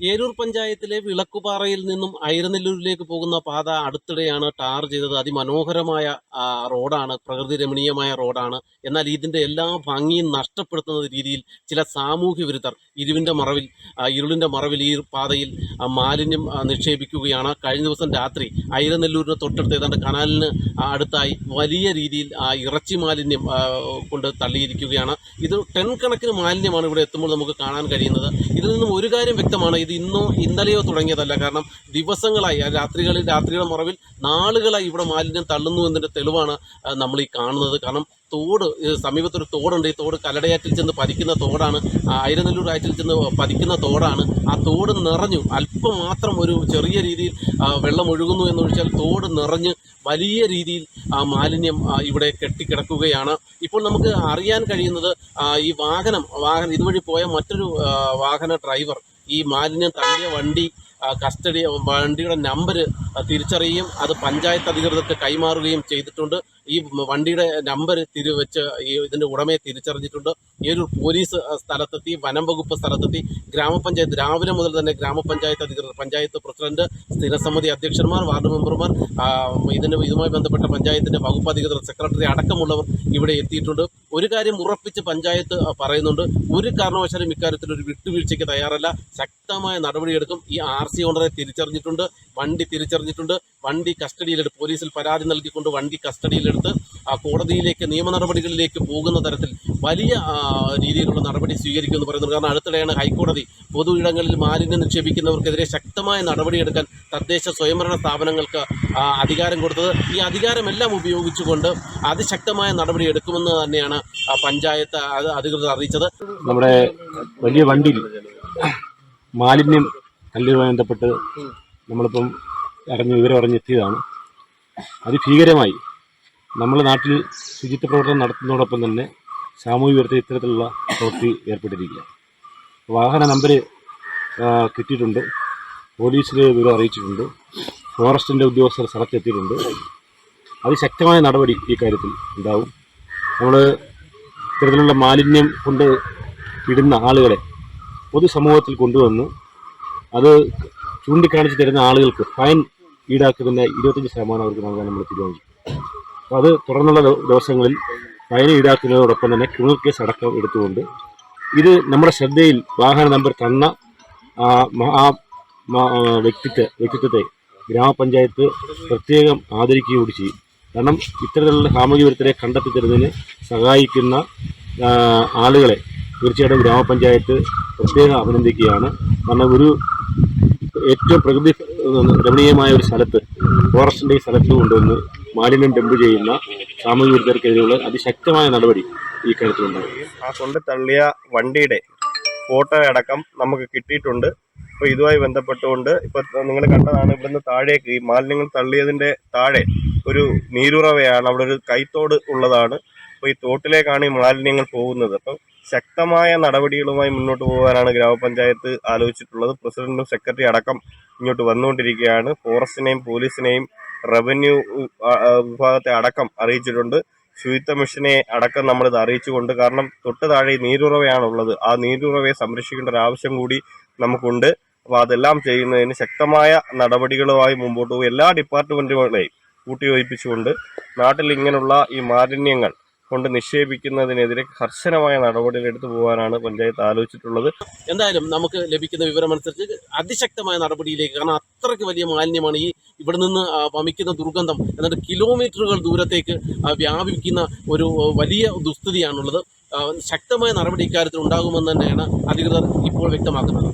ഏരൂർ പഞ്ചായത്തിലെ വിളക്കുപാറയിൽ നിന്നും ഐരനെല്ലൂരിലേക്ക് പോകുന്ന പാത അടുത്തിടെയാണ് ടാർ ചെയ്തത്. അതിമനോഹരമായ റോഡാണ് പ്രകൃതി രമണീയമായ റോഡാണ്. എന്നാൽ ഇതിന്റെ എല്ലാ ഭംഗിയും നഷ്ടപ്പെടുത്തുന്ന രീതിയിൽ ചില സാമൂഹ്യ വിരുദ്ധർ ഇരുവിന്റെ മറവിൽ ഇരുളിന്റെ മറവിൽ ഈ പാതയിൽ മാലിന്യം നിക്ഷേപിക്കുകയാണ്. കഴിഞ്ഞ ദിവസം രാത്രി ഐരനെല്ലൂരിന് തൊട്ടടുത്ത് ഏതാണ്ട് കനാലിന് അടുത്തായി വലിയ രീതിയിൽ ഇറച്ചി മാലിന്യം കൊണ്ട് തള്ളിയിരിക്കുകയാണ്. ഇത് ടെൻ കണക്കിന് മാലിന്യമാണ് ഇവിടെ എത്തുമ്പോൾ നമുക്ക് കാണാൻ കഴിയുന്നത്. ഇതിൽ നിന്നും ഒരു കാര്യം വ്യക്തമാണ്. ഇത് ഇന്നോ ഇന്നലെയോ തുടങ്ങിയതല്ല. കാരണം ദിവസങ്ങളായി രാത്രികളിൽ രാത്രിയുടെ മറവിൽ നാളുകളായി ഇവിടെ മാലിന്യം തള്ളുന്നു എന്നതിന്റെ തെളിവാണ് നമ്മൾ ഈ കാണുന്നത്. കാരണം തോട് സമീപത്തൊരു തോടുണ്ട്. ഈ തോട് കല്ലടയാറ്റിൽ ചെന്ന് പതിക്കുന്ന തോടാണ് ആയിരനെല്ലൂർ ആറ്റിൽ ചെന്ന് പതിക്കുന്ന തോടാണ്. ആ തോട് നിറഞ്ഞു അല്പം മാത്രം ഒരു ചെറിയ രീതിയിൽ വെള്ളം ഒഴുകുന്നു എന്ന് വെച്ചാൽ തോട് നിറഞ്ഞ് വലിയ രീതിയിൽ ആ, മാലിന്യം ഇവിടെ കെട്ടിക്കിടക്കുകയാണ്. ഇപ്പോൾ നമുക്ക് അറിയാൻ കഴിയുന്നത് ഈ വാഹനം വാഹനം ഇതുവഴി പോയ മറ്റൊരു വാഹന ഡ്രൈവർ ഈ മാലിന്യം തള്ളിയ വണ്ടി കസ്റ്റഡി വണ്ടിയുടെ നമ്പർ തിരിച്ചറിയുകയും അത് പഞ്ചായത്ത് അധികൃതർക്ക് കൈമാറുകയും ചെയ്തിട്ടുണ്ട്. ഈ വണ്ടിയുടെ നമ്പർ തിരിവെച്ച് ഈ ഇതിന്റെ ഉടമയെ തിരിച്ചറിഞ്ഞിട്ടുണ്ട്. ഒരു പോലീസ് സ്ഥലത്തെത്തി വനം വകുപ്പ് സ്ഥലത്തെത്തി ഗ്രാമപഞ്ചായത്ത് രാവിലെ മുതൽ തന്നെ ഗ്രാമപഞ്ചായത്ത് അധികൃതർ പഞ്ചായത്ത് പ്രസിഡന്റ് സ്ഥിരസമിതി അധ്യക്ഷന്മാർ വാർഡ് മെമ്പർമാർ ഇതിന് ഇതുമായി ബന്ധപ്പെട്ട പഞ്ചായത്തിന്റെ വകുപ്പ് അധികൃതർ സെക്രട്ടറി അടക്കമുള്ളവർ ഇവിടെ എത്തിയിട്ടുണ്ട്. ഒരു കാര്യം ഉറപ്പിച്ച് പഞ്ചായത്ത് പറയുന്നുണ്ട്. ഒരു കാരണവശാലും ഇക്കാര്യത്തിൽ ഒരു വിട്ടുവീഴ്ചയ്ക്ക് തയ്യാറല്ല. ശക്തമായ നടപടിയെടുക്കും. ഈ ആർ സി ഓണറെ തിരിച്ചറിഞ്ഞിട്ടുണ്ട്. വണ്ടി തിരിച്ചറിഞ്ഞിട്ടുണ്ട് വണ്ടി കസ്റ്റഡിയിലെടുത്ത് പോലീസിൽ പരാതി നൽകിക്കൊണ്ട് വണ്ടി കസ്റ്റഡിയിലെടുത്ത് കോടതിയിലേക്ക് നിയമ നടപടികളിലേക്ക് പോകുന്ന തരത്തിൽ വലിയ രീതിയിലുള്ള നടപടി സ്വീകരിക്കുമെന്ന് പറയുന്നത് കാരണം അടുത്തിടെയാണ് ഹൈക്കോടതി പൊതു ഇടങ്ങളിൽ മാലിന്യം നിക്ഷേപിക്കുന്നവർക്കെതിരെ ശക്തമായ നടപടിയെടുക്കാൻ തദ്ദേശ സ്വയംഭരണ സ്ഥാപനങ്ങൾക്ക് അധികാരം കൊടുത്തത്. ഈ അധികാരമെല്ലാം ഉപയോഗിച്ചുകൊണ്ട് അതിശക്തമായ നടപടി എടുക്കുമെന്ന് തന്നെയാണ് പഞ്ചായത്ത് അധികൃതർ അറിയിച്ചത്. നമ്മുടെ വലിയ വണ്ടിയിൽ മാലിന്യം കല്ലുമായി ബന്ധപ്പെട്ട് നമ്മളിപ്പം അറിഞ്ഞ് വിവരം അറിഞ്ഞെത്തിയതാണ് അതിഭീകരമായി നമ്മുടെ നാട്ടിൽ ശുചിത്വ പ്രവർത്തനം നടത്തുന്നതോടൊപ്പം തന്നെ സാമൂഹ്യ വിരുദ്ധ ഇത്തരത്തിലുള്ള പ്രവൃത്തി ഏർപ്പെട്ടിരിക്കുക വാഹന നമ്പർ കിട്ടിയിട്ടുണ്ട്. പോലീസിലെ വിവരം അറിയിച്ചിട്ടുണ്ട്. ഫോറസ്റ്റിന്റെ ഉദ്യോഗസ്ഥർ സ്ഥലത്തെത്തിയിട്ടുണ്ട്. അതിശക്തമായ നടപടി ഈ കാര്യത്തിൽ ഉണ്ടാവും. നമ്മൾ ഇത്തരത്തിലുള്ള മാലിന്യം കൊണ്ട് ഇടുന്ന ആളുകളെ പൊതുസമൂഹത്തിൽ കൊണ്ടുവന്ന് അത് ചൂണ്ടിക്കാണിച്ച് തരുന്ന ആളുകൾക്ക് ഫൈൻ ഈടാക്കുന്നതിന് ഇരുപത്തഞ്ച് ശതമാനം അവർക്ക് നൽകാൻ നമ്മൾ തീരുമാനിച്ചു. അപ്പോൾ അത് തുടർന്നുള്ള ദിവസങ്ങളിൽ ഫൈൻ ഈടാക്കുന്നതോടൊപ്പം തന്നെ ക്രിമിനൽ കേസ് അടക്കം എടുത്തുകൊണ്ട് ഇത് നമ്മുടെ ശ്രദ്ധയിൽ വാഹന നമ്പർ തന്ന ആ വ്യക്തിത്വ വ്യക്തിത്വത്തെ ഗ്രാമപഞ്ചായത്ത് പ്രത്യേകം ആദരിക്കുകയും കൂടി ചെയ്യും. കാരണം ഇത്തരത്തിലുള്ള സാമൂഹ്യ വിരുദ്ധരെ കണ്ടെത്തി തരുന്നതിന് സഹായിക്കുന്ന ആളുകളെ തീർച്ചയായിട്ടും ഗ്രാമപഞ്ചായത്ത് പ്രത്യേകം അഭിനന്ദിക്കുകയാണ്. കാരണം ഒരു ഏറ്റവും പ്രകൃതി രമണീയമായ ഒരു സ്ഥലത്ത് ഫോറസ്റ്റിന്റെ ഈ സ്ഥലത്ത് കൊണ്ടുവന്ന് മാലിന്യം ഡംപ് ചെയ്യുന്ന സാമൂഹ്യ വിരുദ്ധർക്കെതിരെയുള്ള അതിശക്തമായ നടപടി ഈ കാര്യത്തിലുണ്ടാകും ആ കൊണ്ട് തള്ളിയ വണ്ടിയുടെ ഫോട്ടോ അടക്കം നമുക്ക് കിട്ടിയിട്ടുണ്ട്. അപ്പോൾ ഇതുമായി ബന്ധപ്പെട്ടുകൊണ്ട് ഇപ്പോൾ നിങ്ങൾ കണ്ടതാണ് ഇവിടുന്ന് താഴേക്ക് ഈ മാലിന്യങ്ങൾ തള്ളിയതിന്റെ താഴെ ഒരു നീരുറവയാണ് അവിടെ ഒരു കൈത്തോട് ഉള്ളതാണ്. അപ്പോൾ ഈ തോട്ടിലേക്കാണ് ഈ മാലിന്യങ്ങൾ പോകുന്നത്. അപ്പം ശക്തമായ നടപടികളുമായി മുന്നോട്ട് പോകാനാണ് ഗ്രാമപഞ്ചായത്ത് ആലോചിച്ചിട്ടുള്ളത്. പ്രസിഡന്റും സെക്രട്ടറി അടക്കം ഇങ്ങോട്ട് വന്നുകൊണ്ടിരിക്കുകയാണ്. ഫോറസ്റ്റിനെയും പോലീസിനെയും റവന്യൂ വിഭാഗത്തെ അടക്കം അറിയിച്ചിട്ടുണ്ട്. ശുചിത്വ മിഷനെ അടക്കം നമ്മളിത് അറിയിച്ചുകൊണ്ട് കാരണം തൊട്ട് താഴെ നീരുറവയാണുള്ളത്. ആ നീരുറവയെ സംരക്ഷിക്കേണ്ട ഒരു ആവശ്യം കൂടി നമുക്കുണ്ട്. അപ്പോൾ അതെല്ലാം ചെയ്യുന്നതിന് ശക്തമായ നടപടികളുമായി മുമ്പോട്ട് പോകും എല്ലാ ഡിപ്പാർട്ട്മെന്റുകളെയും കൂട്ടിയോജിപ്പിച്ചുകൊണ്ട് നാട്ടിൽ ഇങ്ങനെയുള്ള ഈ മാലിന്യങ്ങൾ കൊണ്ട് നിക്ഷേപിക്കുന്നതിനെതിരെ കർശനമായ നടപടികൾ എടുത്തു പോകാനാണ് പഞ്ചായത്ത് ആലോചിച്ചിട്ടുള്ളത്. എന്തായാലും നമുക്ക് ലഭിക്കുന്ന വിവരമനുസരിച്ച് അതിശക്തമായ നടപടിയിലേക്ക് കാരണം അത്രയ്ക്ക് വലിയ മാലിന്യമാണ് ഈ ഇവിടെ നിന്ന് വമിക്കുന്ന ദുർഗന്ധം എന്നിട്ട് കിലോമീറ്ററുകൾ ദൂരത്തേക്ക് വ്യാപിക്കുന്ന ഒരു വലിയ ദുസ്ഥിതിയാണുള്ളത്. ശക്തമായ നടപടി ഇക്കാര്യത്തിൽ ഉണ്ടാകുമെന്ന് തന്നെയാണ് അധികൃതർ ഇപ്പോൾ വ്യക്തമാക്കുന്നത്.